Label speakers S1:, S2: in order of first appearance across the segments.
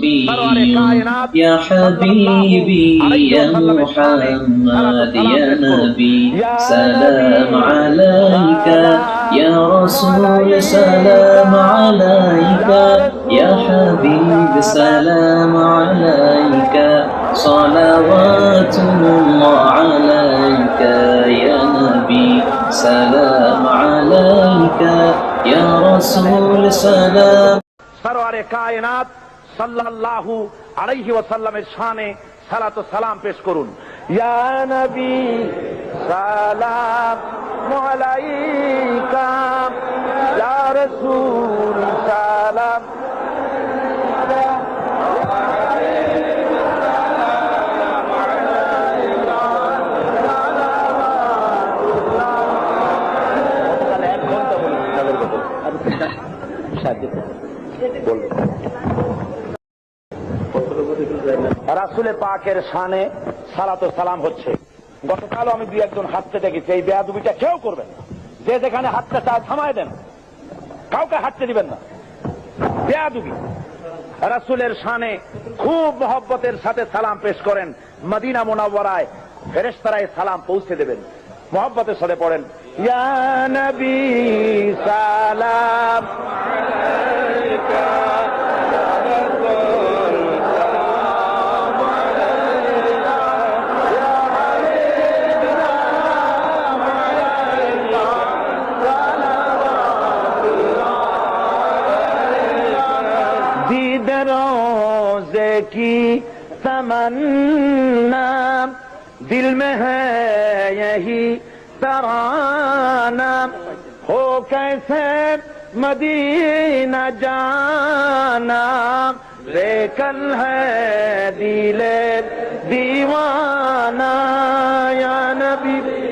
S1: ربي
S2: يا حبيبي يا محمد يا نبي. سلام عليك. يا رسول سلام عليك. يا حبيب سلام عليك. صلوات الله عليك. يا نبي سلام عليك. يا رسول سلام.
S1: سرور کائنات সাল্লাল্লাহু আলাইহি ওয়াসাল্লামের শানে সালাত সালাম পেশ করুন। ইয়া নবী, সালাম আলাইকা। ইয়া রাসূল, সালাম। রাসুলে পাকের শানে সালাত সালাম হচ্ছে। গতকালও আমি দুই একজন হাঁটতে দেখেছি, এই বেয়াদুবিটা কেউ করবেন না। যে যেখানে হাঁটতে চায় থামায় দেন। কাউকে হাঁটতে দিবেন না। বেয়াদুবি। রাসুলের শানে খুব মহব্বতের সাথে সালাম পেশ করেন। মদিনা মোনাওয়ারায় ফেরেশতারায় সালাম পৌঁছে দেবেন। মহব্বতের সাথে পড়েন, ইয়া নবী সালাম تمنا. دل میں ہے یہی ترانہ. ہو کیسے مدینہ جانا. ریکن ہے دل دیوانا یا نبی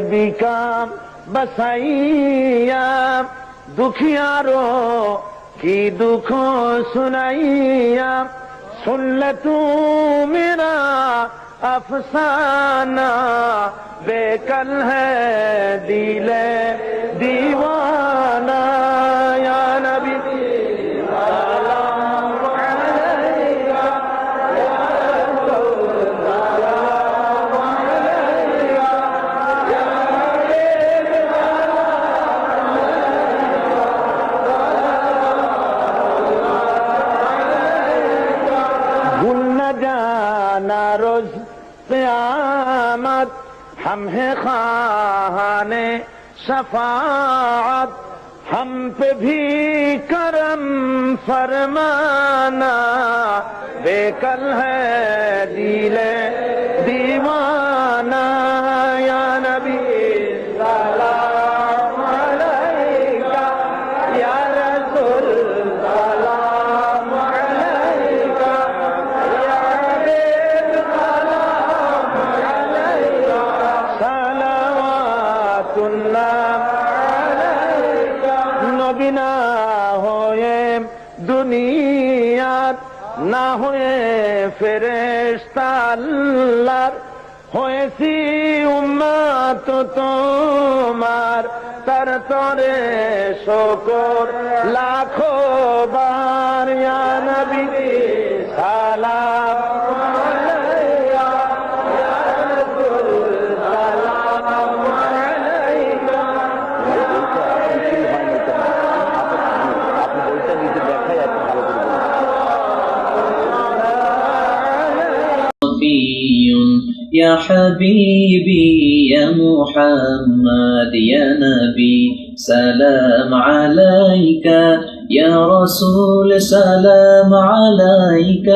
S1: غریبی بسائیا دکھیارو کی دکھوں سنائیا سن لے میرا افسانہ بے کل ہے دلے روز قیامت، ہم ہیں خان شفاعت، ہم پہ بھی کرم فرمانا، بے کل ہے دیلے دیوان দুনিয়াত না হয়ে ফেরেশতা আল্লাহর। হয়েছি উম্মাত তোমার তার তরে শকর লাখো বার
S2: يا حبيبي يا محمد يا نبي سلام عليك. يا رسول سلام عليك.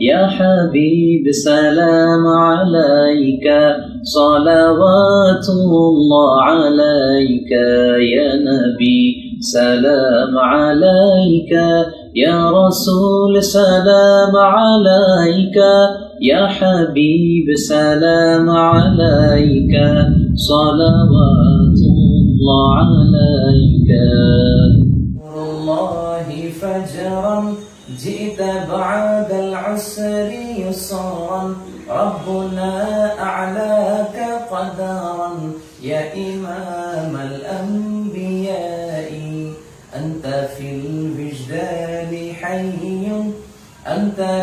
S2: يا حبيب سلام عليك. صلوات الله عليك. يا نبي سلام عليك. يا رسول سلام عليك. يا حبيب سلام عليك صلوات الله عليك. والله فجرا جئت بعد العسر يسرا. ربنا أعلى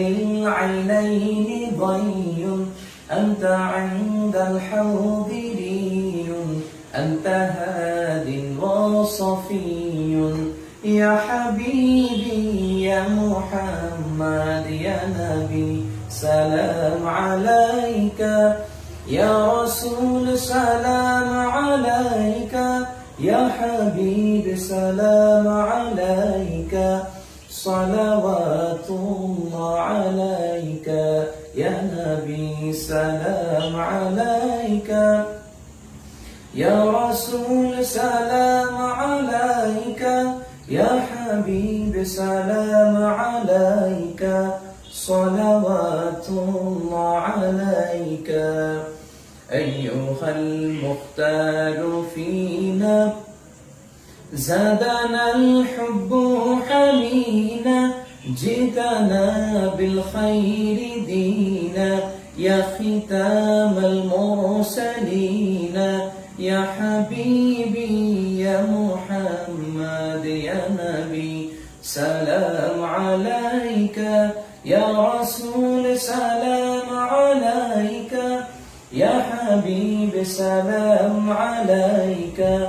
S2: للعينين ضي أنت عند الحوض لي أنت هاد وصفي. يا حبيبي يا محمد يا نبي سلام عليك. يا رسول سلام عليك. يا حبيب سلام عليك. صلوات الله عليك. يا نبي سلام عليك. يا رسول سلام عليك. يا حبيب سلام عليك. صلوات الله عليك. أيها المختار فينا زادنا الحب حنينا جئتنا بالخير دينا يا ختام المرسلين يا حبيبي يا محمد يا نبي سلام عليك يا رسول سلام عليك يا حبيب سلام عليك